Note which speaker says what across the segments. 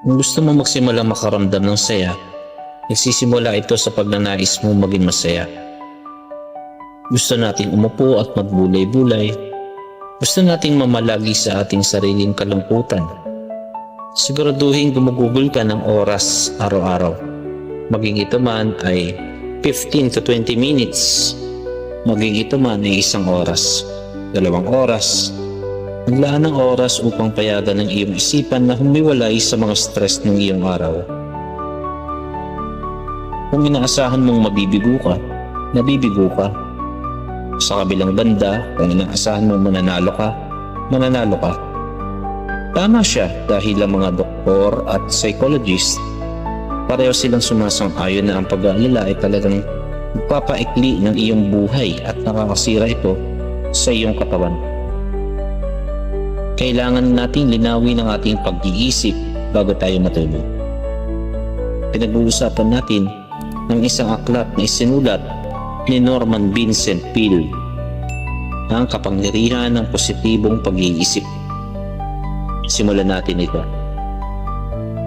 Speaker 1: Kung gusto mo magsimula makaramdam ng saya, nagsisimula ito sa pagnanais mo maging masaya. Gusto nating umupo at magbulay-bulay. Gusto nating mamalagi sa ating sariling kalungkutan. Siguraduhin gumugugol ka ng oras araw-araw. Maging ito man ay 15 to 20 minutes. Maging ito man ay isang oras, dalawang oras, Naglaan ng oras upang payagan ng iyong isipan na humiwalay sa mga stress ng iyong araw. Kung inaasahan mong mabibigo ka, nabibigo ka. Sa kabilang banda, kung inaasahan mong mananalo ka, mananalo ka. Tama siya dahil ang mga doktor at psychologist pareho silang sumasang-ayon na ang pag-aalala ay talagang magpapaikli ng iyong buhay at nakakasira ito sa iyong katawan. Kailangan nating linawin ang ating pag-iisip bago tayo matulog. Pinag-uusapan natin ng isang aklat na isinulat ni Norman Vincent Peale ang kapangyarihan ng positibong pag-iisip. Simulan natin ito.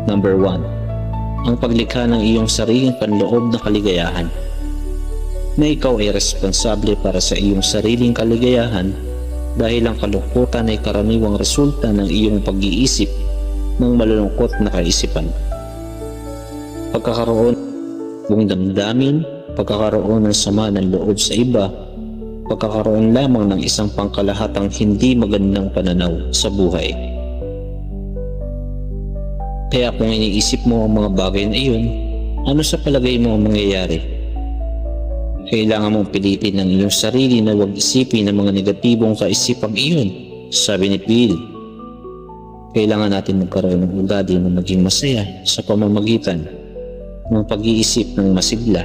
Speaker 1: Number 1. Ang paglikha ng iyong sariling panloob na kaligayahan. Na ikaw ay responsable para sa iyong sariling kaligayahan dahil ang kalungkutan ay karaniwang resulta ng iyong pag-iisip ng malulungkot na kaisipan. Pagkakaroon ng damdamin, pagkakaroon ng sama ng loob sa iba, pagkakaroon lamang ng isang pangkalahatang hindi magandang pananaw sa buhay. Kaya kung iniisip mo ang mga bagay na iyon, ano sa palagay mo ang mangyayari? Kailangan mong pilitin ang iyong sarili na huwag isipin ng mga negatibong kaisipang iyon, sabi ni Bill. Kailangan natin magkaroon ng ugali na maging masaya sa pamamagitan ng pag-iisip ng masigla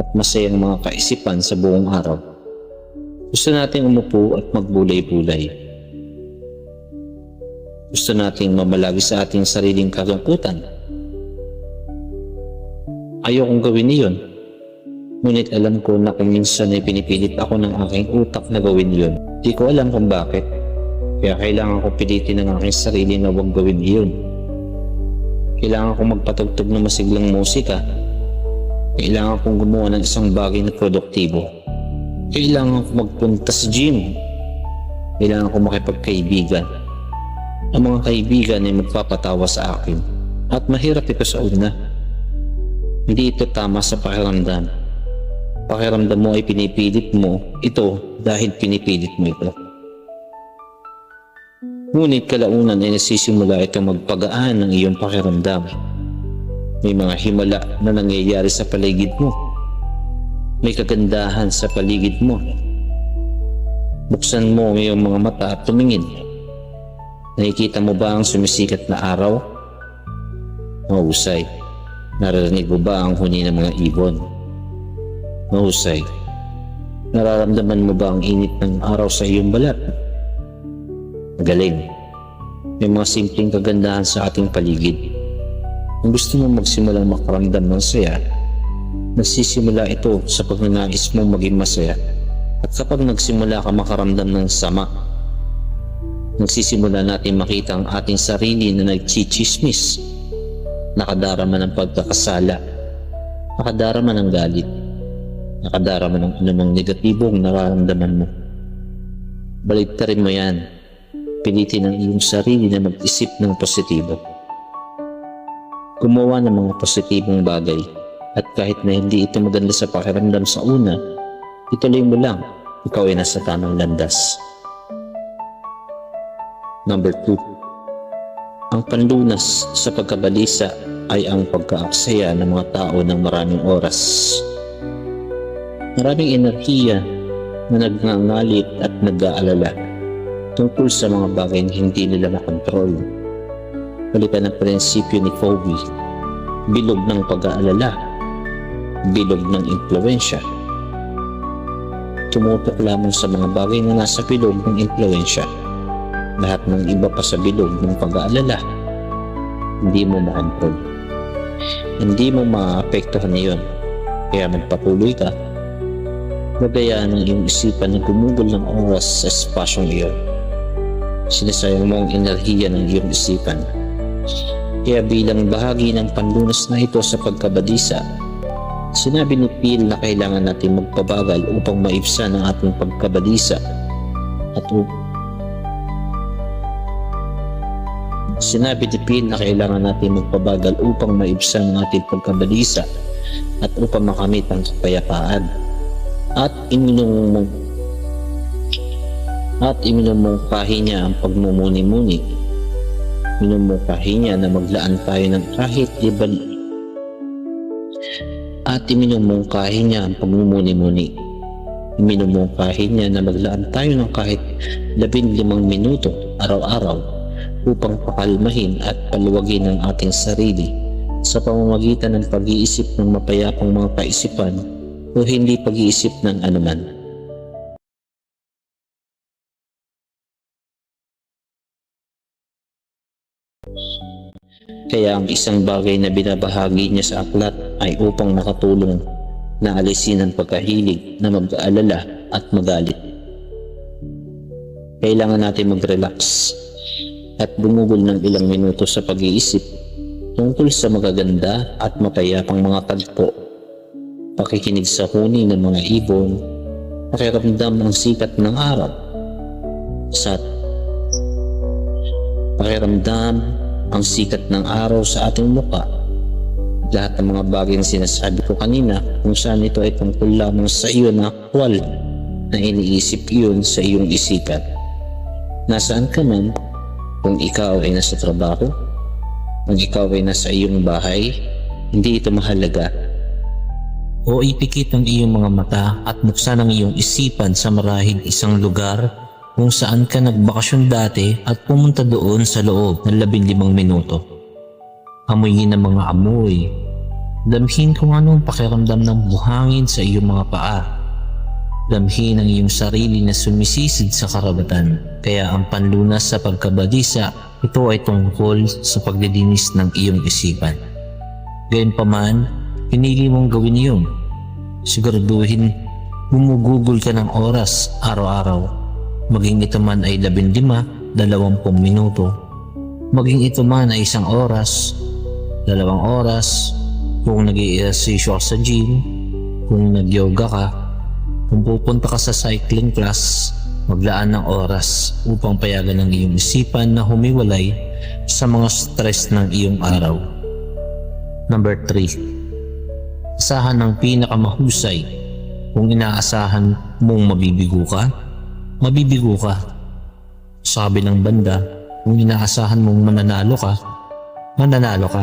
Speaker 1: at masayang mga kaisipan sa buong araw. Gusto nating umupo at magbulay-bulay. Gusto nating mamalagi sa ating sariling kalungkutan. Ayokong gawin iyon Ngunit alam ko na kung minsan ay pinipilit ako ng aking utak na gawin yun. Di ko alam kung bakit. Kaya kailangan ko pilitin ng aking sarili na huwag gawin yun. Kailangan ko magpatugtog ng masiglang musika. Kailangan kong gumawa ng isang bagay na produktibo. Kailangan ko magpunta sa gym. Kailangan ko makipagkaibigan. Ang mga kaibigan ay magpapatawa sa akin. At mahirap ito sa una. Hindi ito tama sa pakiramdam pakiramdam mo ay pinipilit mo ito dahil pinipilit mo ito. Ngunit kalaunan ay nasisimula ito magpagaan ng iyong pakiramdam. May mga himala na nangyayari sa paligid mo. May kagandahan sa paligid mo. Buksan mo ang iyong mga mata at tumingin. Nakikita mo ba ang sumisikat na araw? Mahusay. Naririnig mo ba ang huni ng mga ibon? Mahusay. Nararamdaman mo ba ang init ng araw sa iyong balat? Magaling. May mga simpleng kagandahan sa ating paligid. Kung gusto mo magsimulang makaramdam ng saya, nagsisimula ito sa pagnanais mo maging masaya. At kapag nagsimula ka makaramdam ng sama, nagsisimula natin makita ang ating sarili na nagchichismis, nakadarama ng pagkakasala, nakadarama ng galit, nakadarama ng anumang negatibong nararamdaman mo. Baligtarin mo yan. Pilitin ang iyong sarili na mag-isip ng positibo. Gumawa ng mga positibong bagay at kahit na hindi ito maganda sa pakiramdam sa una, ituloy mo lang, ikaw ay nasa tamang landas. Number 2. Ang panlunas sa pagkabalisa ay ang pagkaaksaya ng mga tao ng maraming oras. Maraming enerhiya na nagngangalit at nag-aalala tungkol sa mga bagay na hindi nila makontrol. Palitan ng prinsipyo ni Kobe, bilog ng pag-aalala, bilog ng impluensya. Tumutok lamang sa mga bagay na nasa bilog ng impluensya. Lahat ng iba pa sa bilog ng pag-aalala, hindi mo ma-control. Hindi mo maapektuhan niyon. Kaya magpatuloy ka Gagayaan ng iyong isipan na gumugol ng oras sa espasyong iyon. Sinasayang mo ang enerhiya ng iyong isipan. Kaya bilang bahagi ng panlunas na ito sa pagkabadisa, sinabi ni Phil na kailangan natin magpabagal upang maibsan ang ating pagkabadisa at up- Sinabi ni Phil na kailangan natin magpabagal upang maibsan ang ating pagkabadisa at upang makamit ang kapayapaan. At iminumong at iminumungkahi niya ang pagmumuni-muni. Minumungkahi niya na maglaan tayo ng kahit libal at iminumungkahi niya ang pagmumuni-muni. Minumungkahi niya na maglaan tayo ng kahit labing limang minuto araw-araw upang pakalmahin at paluwagin ang ating sarili sa pamamagitan ng pag-iisip ng mapayapang mga kaisipan o hindi pag-iisip ng anuman. Kaya ang isang bagay na binabahagi niya sa aklat ay upang makatulong na alisin ang pagkahilig na mag-aalala at magalit. Kailangan natin mag-relax at bumugol ng ilang minuto sa pag-iisip tungkol sa magaganda at mapayapang mga tagpo. Pakikinig sa huni ng mga ibon, pakiramdam ng sikat ng araw, sa pakiramdam ang sikat ng araw sa ating muka. Lahat ng mga bagay na sinasabi ko kanina kung saan ito ay tungkol lamang sa iyo na akwal na iniisip iyon sa iyong isipan. Nasaan ka man, kung ikaw ay nasa trabaho, kung ikaw ay nasa iyong bahay, hindi ito mahalaga. O ipikit ang iyong mga mata at buksan ang iyong isipan sa marahil isang lugar kung saan ka nagbakasyon dati at pumunta doon sa loob ng labing limang minuto. Amuyin ang mga amoy. Damhin kung anong pakiramdam ng buhangin sa iyong mga paa. Damhin ang iyong sarili na sumisisid sa karagatan. Kaya ang panlunas sa pagkabadisa, ito ay tungkol sa paglilinis ng iyong isipan. Gayunpaman, pinili mong gawin iyon. Siguraduhin, gumugugol ka ng oras araw-araw. Maging ito man ay 15, 20 minuto. Maging ito man ay isang oras, dalawang oras, kung nag ka sa gym, kung nag-yoga ka, kung pupunta ka sa cycling class, maglaan ng oras upang payagan ng iyong isipan na humiwalay sa mga stress ng iyong araw. Number 3. Asahan ng pinakamahusay. Kung inaasahan mong mabibigo ka, mabibigo ka. Sa kabilang banda, kung inaasahan mong mananalo ka, mananalo ka.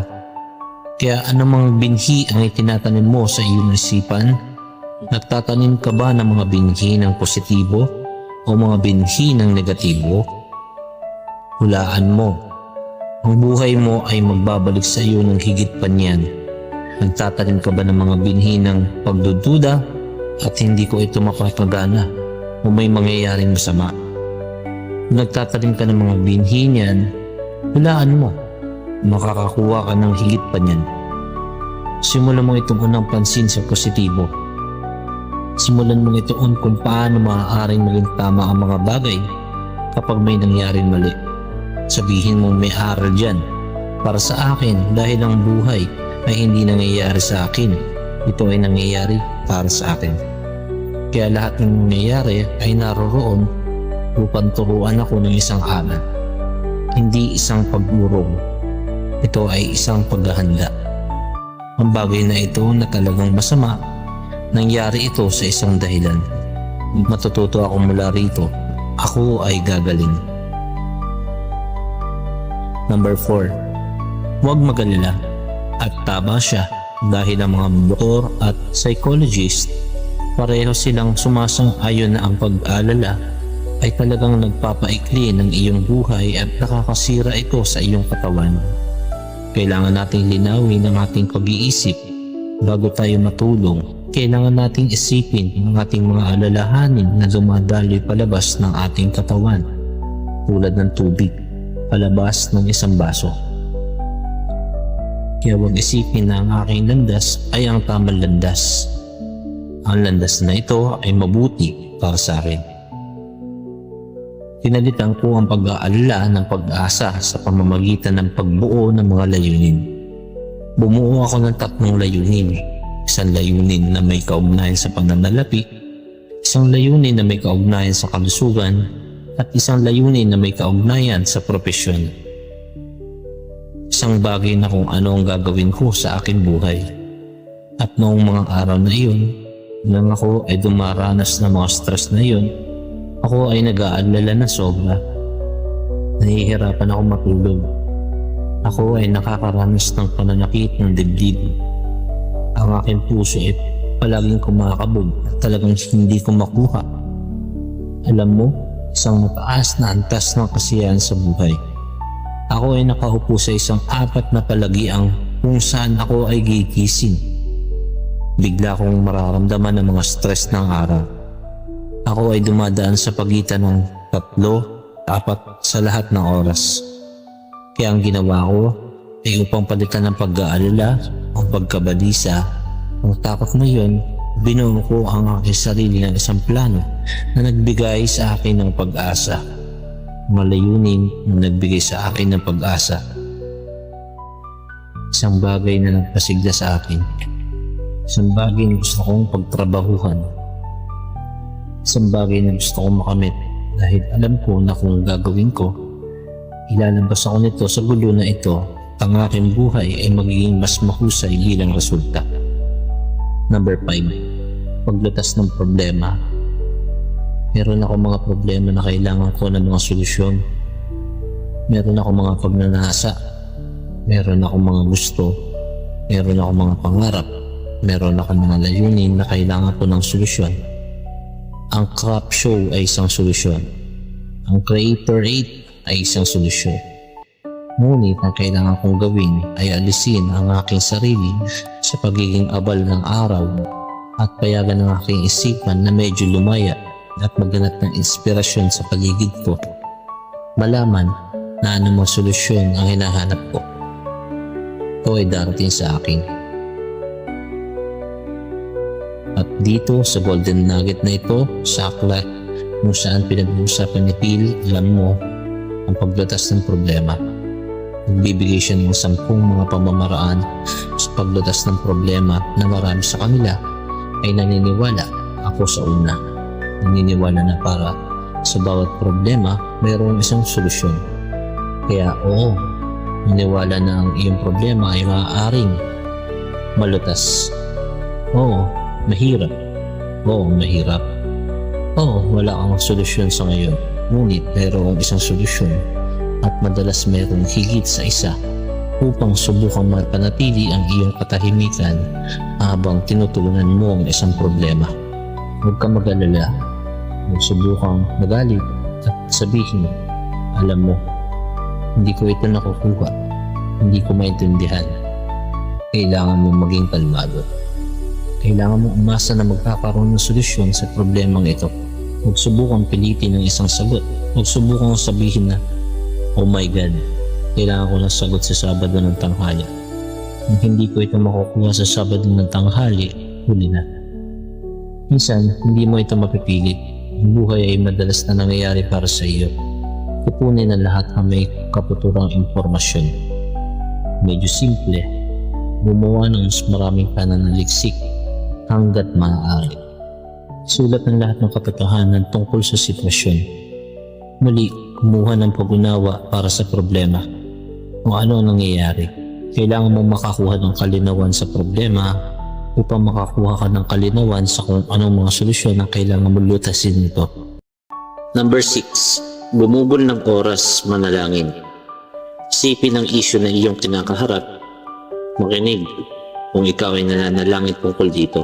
Speaker 1: Kaya anumang binhi ang itinatanim mo sa iyong isipan, nagtatanim ka ba ng mga binhi ng positibo o mga binhi ng negatibo? Hulaan mo. Ang buhay mo ay magbabalik sa iyo ng higit pa niyan. Nagtatanim ka ba ng mga binhi ng pagdududa at hindi ko ito mapapagana o may mangyayaring masama? Kung nagtatanim ka ng mga binhi niyan, hulaan mo. Makakakuha ka ng higit pa niyan. Simulan mo itong unang pansin sa positibo. Simulan mo itoon kung paano maaaring maging tama ang mga bagay kapag may nangyaring mali. Sabihin mo may aral dyan. Para sa akin dahil ang buhay ay hindi nangyayari sa akin. Ito ay nangyayari para sa akin. Kaya lahat ng nangyayari ay naroroon upang turuan ako ng isang aral. Hindi isang pag-urong. Ito ay isang paghahanda. Ang bagay na ito na talagang masama, nangyari ito sa isang dahilan. Matututo ako mula rito. Ako ay gagaling. Number 4. Huwag magalala at tama siya dahil ang mga doktor at psychologist pareho silang sumasang-ayon na ang pag-alala ay talagang nagpapaikli ng iyong buhay at nakakasira ito sa iyong katawan. Kailangan nating linawin ang ating pag-iisip bago tayo matulong. Kailangan nating isipin ang ating mga alalahanin na dumadaloy palabas ng ating katawan tulad ng tubig palabas ng isang baso. Kaya huwag isipin na ang aking landas ay ang tamang landas. ang landas na ito ay mabuti para sa akin. Pinalitan ko ang pag-aalala ng pag-asa sa pamamagitan ng pagbuo ng mga layunin. Bumuo ako ng tatlong layunin. Isang layunin na may kaugnayan sa pananalapi, isang layunin na may kaugnayan sa kalusugan, at isang layunin na may kaugnayan sa propesyon. Isang bagay na kung ano ang gagawin ko sa aking buhay. At noong mga araw na iyon, nang ako ay dumaranas ng mga stress na iyon, ako ay nag-aalala na sobra. Nahihirapan ako matulog. Ako ay nakakaranas ng pananakit ng dibdib. Ang aking puso ay palaging kumakabog at talagang hindi ko makuha. Alam mo, isang mataas na antas ng kasiyahan sa buhay. Ako ay nakaupo sa isang apat na palagiang kung saan ako ay gigising. Bigla kong mararamdaman ang mga stress ng araw. Ako ay dumadaan sa pagitan ng tatlo, apat sa lahat ng oras. Kaya ang ginawa ko ay upang palitan ng pag-aalala, ang pagkabalisa, ang takot na yun, binuo ko ang aking sarili ng isang plano na nagbigay sa akin ng pag-asa. Malayunin na nagbigay sa akin ng pag-asa. Isang bagay na nagpasigla sa akin. Isang bagay na gusto kong pagtrabahuhan. Isang bagay na gusto kong makamit dahil alam ko na kung gagawin ko, ilalabas ako nito sa gulo na ito at ang aking buhay ay magiging mas mahusay bilang resulta. Number 5. Paglutas ng problema. Meron ako mga problema na kailangan ko ng mga solusyon. Meron ako mga pagnanasa. Meron ako mga gusto. Meron ako mga pangarap. Meron ako mga layunin na kailangan ko ng solusyon. Ang crop show ay isang solusyon. Ang creator 8 ay isang solusyon. Ngunit ang kailangan kong gawin ay alisin ang aking sarili sa pagiging abal ng araw at payagan ng aking isipan na medyo lumaya at maghanap ng inspirasyon sa paligid ko. Malaman na anumang solusyon ang hinahanap ko. Ito ay darating sa akin. At dito sa Golden Nugget na ito, sa aklat kung saan pinag-uusapan ni Phil, alam mo, ang paglutas ng problema. Nagbibigay siya ng sampung mga pamamaraan sa paglutas ng problema na marami sa kanila ay naniniwala ako sa una. Naniniwala na para sa bawat problema mayroong isang solusyon. Kaya oo, naniniwala na ang iyong problema ay maaaring malutas. Oo, mahirap. Oo, mahirap. Oo, wala kang solusyon sa ngayon. Ngunit mayroong isang solusyon at madalas mayroong higit sa isa upang subukang mapanatili ang iyong katahimikan habang tinutulungan mo ang isang problema. Huwag kang mag-alala. Subukang magalit at sabihin, alam mo, hindi ko ito nakukuha. Hindi ko maintindihan. Kailangan mo maging kalmado. Kailangan mo umasa na magkakaroon ng solusyon sa problemang ito. Huwag subukang pilitin ng isang sagot. Huwag subukang sabihin na, Oh my God, kailangan ko ng sagot sa Sabado ng tanghali. Kung hindi ko ito makukuha sa Sabado ng tanghali, huli na. Minsan, hindi mo ito mapipilit. Ang buhay ay madalas na nangyayari para sa iyo. Kukunin ang lahat ng may kaputurang impormasyon. Medyo simple, gumawa ng mas maraming pananaliksik hanggat maaari. Sulat ng lahat ng katotohanan tungkol sa sitwasyon. Muli, kumuha ng pag-unawa para sa problema. Kung ano ang nangyayari. Kailangan mo makakuha ng kalinawan sa problema upang makakuha ka ng kalinawan sa kung anong mga solusyon ang kailangan mo lutasin nito. Number 6. Gumugol ng oras manalangin. Isipin ang isyu na iyong kinakaharap. Makinig kung ikaw ay nananalangin tungkol dito.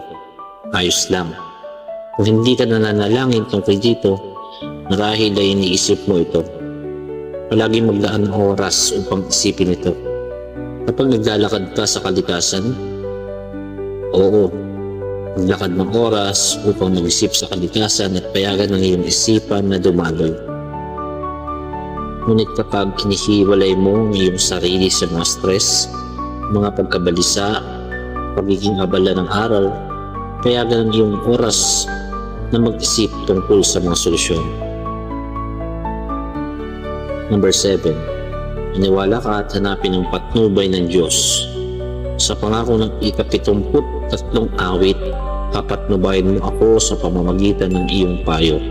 Speaker 1: Ayos lang. Kung hindi ka nananalangin tungkol dito, marahil ay iniisip mo ito. Palagi maglaan ng oras upang isipin ito. Kapag naglalakad ka sa kalikasan, oo, maglakad ng oras upang mag-isip sa kalikasan at payagan ng iyong isipan na dumaloy. Ngunit kapag kinihiwalay mo ang iyong sarili sa mga stress, mga pagkabalisa, pagiging abala ng aral, Kaya ganun yung oras na mag-isip tungkol sa mga solusyon. Number 7. Maniwala ka at hanapin ang patnubay ng Diyos. Sa pangako ng ikapitumput tatlong awit, papatnubayin mo ako sa pamamagitan ng iyong payo.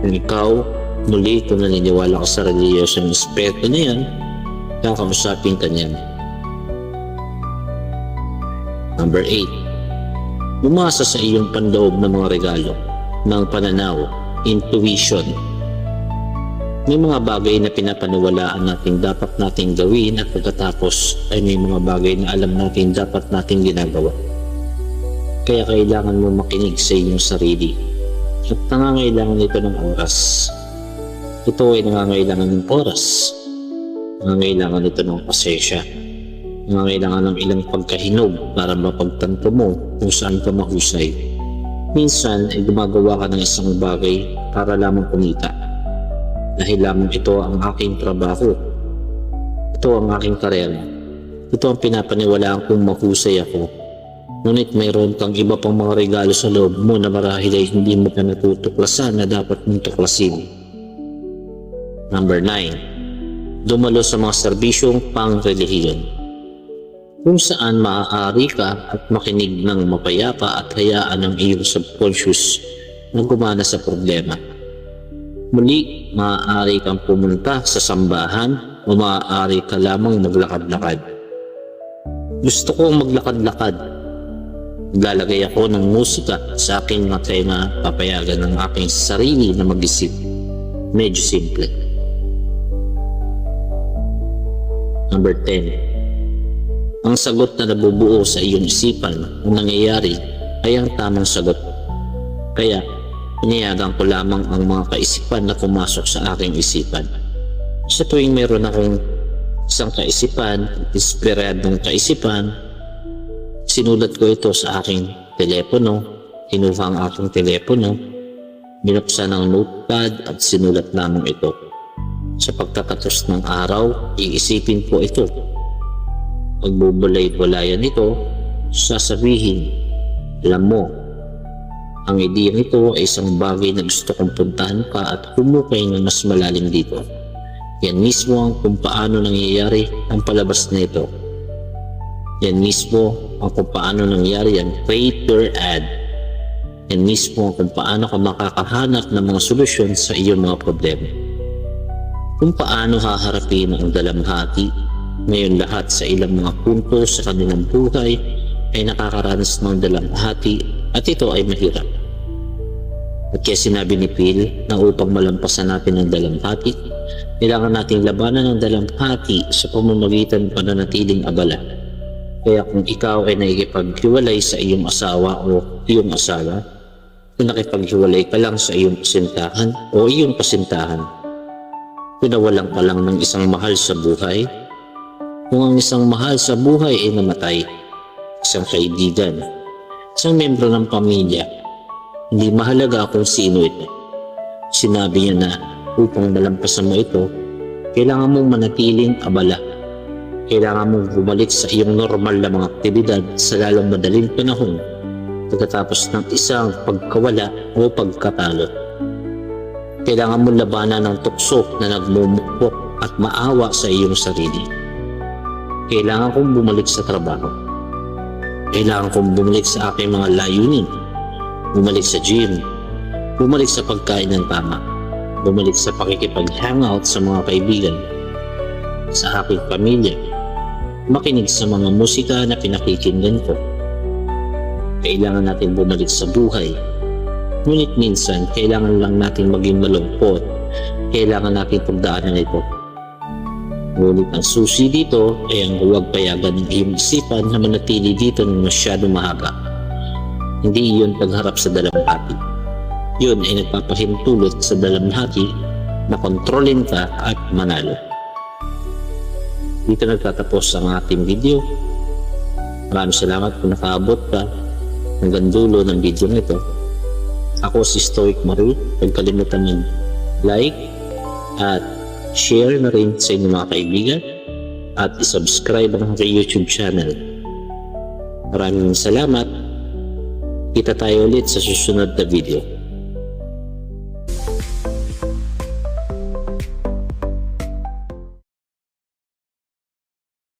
Speaker 1: Kung ikaw, muli kung naniniwala ka sa reliyosong aspeto na yan, kakamusapin ka niyan. Number 8. Bumasa sa iyong panloob ng mga regalo, ng pananaw, intuition. May mga bagay na pinapaniwalaan natin dapat nating gawin at pagkatapos ay may mga bagay na alam natin dapat nating ginagawa. Kaya kailangan mo makinig sa iyong sarili at nangangailangan ito ng oras. Ito ay nangangailangan ng oras. Nangangailangan ito ng pasensya. Nangangailangan ng ilang pagkahinog para mapagtanto mo kung saan ka mahusay. Minsan ay gumagawa ka ng isang bagay para lamang kumita. Dahil lamang ito ang aking trabaho. Ito ang aking karera. Ito ang pinapaniwalaan kong mahusay ako. Ngunit mayroon kang iba pang mga regalo sa loob mo na marahil ay hindi mo pa natutuklasan na dapat mong tuklasin. Number 9. Dumalo sa mga serbisyong pang-relihiyon. Kung saan maaari ka at makinig ng mapayapa at hayaan ang iyong subconscious na gumana sa problema. Muli, maaari kang pumunta sa sambahan o maaari ka lamang maglakad-lakad. Gusto kong maglakad-lakad. Lalagay ako ng musika sa aking mga tema papayagan ng aking sarili na mag-isip. Medyo simple. Number 10. Ang sagot na nabubuo sa iyong isipan o nangyayari ay ang tamang sagot. Kaya, Iniyagan ko lamang ang mga kaisipan na pumasok sa aking isipan. Sa tuwing meron akong isang kaisipan, inspiradong kaisipan, sinulat ko ito sa aking telepono, kinuha ang aking telepono, binuksan ang notepad at sinulat lamang ito. Sa pagkakatos ng araw, iisipin ko ito. Pagbubulay-bulayan ito, sasabihin, alam mo, ang ideyang ito ay isang bagay na gusto kong puntahan ka at humukay ng mas malalim dito. Yan mismo ang kung paano nangyayari ang palabas na ito. Yan mismo ang kung paano nangyayari ang creator ad. Yan mismo ang kung paano ka makakahanap ng mga solusyon sa iyong mga problema. Kung paano haharapin ang dalamhati ngayon lahat sa ilang mga punto sa kanilang buhay ay nakakaranas ng dalamhati at ito ay mahirap. At kaya sinabi ni Phil na upang malampasan natin ang dalamhati, kailangan nating labanan ang dalamhati sa pamamagitan pananatiling abala. Kaya kung ikaw ay nakikipaghiwalay sa iyong asawa o iyong asawa, kung nakipaghiwalay ka lang sa iyong pasintahan o iyong pasintahan, kung nawalan ka lang ng isang mahal sa buhay, kung ang isang mahal sa buhay ay namatay, isang kaibigan, isang membro ng pamilya, hindi mahalaga kung sino ito. Sinabi niya na upang malampasan mo ito, kailangan mong manatiling abala. Kailangan mong bumalik sa iyong normal na mga aktibidad sa lalong madaling panahon pagkatapos ng isang pagkawala o pagkatalo. Kailangan mong labanan ng tukso na nagmumukpok at maawa sa iyong sarili. Kailangan kong bumalik sa trabaho. Kailangan kong bumalik sa aking mga layunin bumalik sa gym, bumalik sa pagkain ng tama, bumalik sa pakikipag-hangout sa mga kaibigan, sa aking pamilya, makinig sa mga musika na pinakikinggan ko. Kailangan natin bumalik sa buhay. Ngunit minsan, kailangan lang natin maging malungkot. Kailangan natin pagdaanan ito. Ngunit ang susi dito ay ang huwag payagan ng iyong isipan na manatili dito ng masyado mahaba. Hindi iyon pagharap sa dalampati. Yun ay nagpapahintulot sa dalamhati na kontrolin ka at manalo. Dito nagtatapos ang ating video. Maraming salamat kung nakaabot ka hanggang dulo ng video nito. Ako si Stoic Maru. Huwag kalimutan yung like at share na rin sa inyong mga kaibigan at isubscribe ang aking YouTube channel. Maraming salamat Kita tayo ulit sa susunod na video.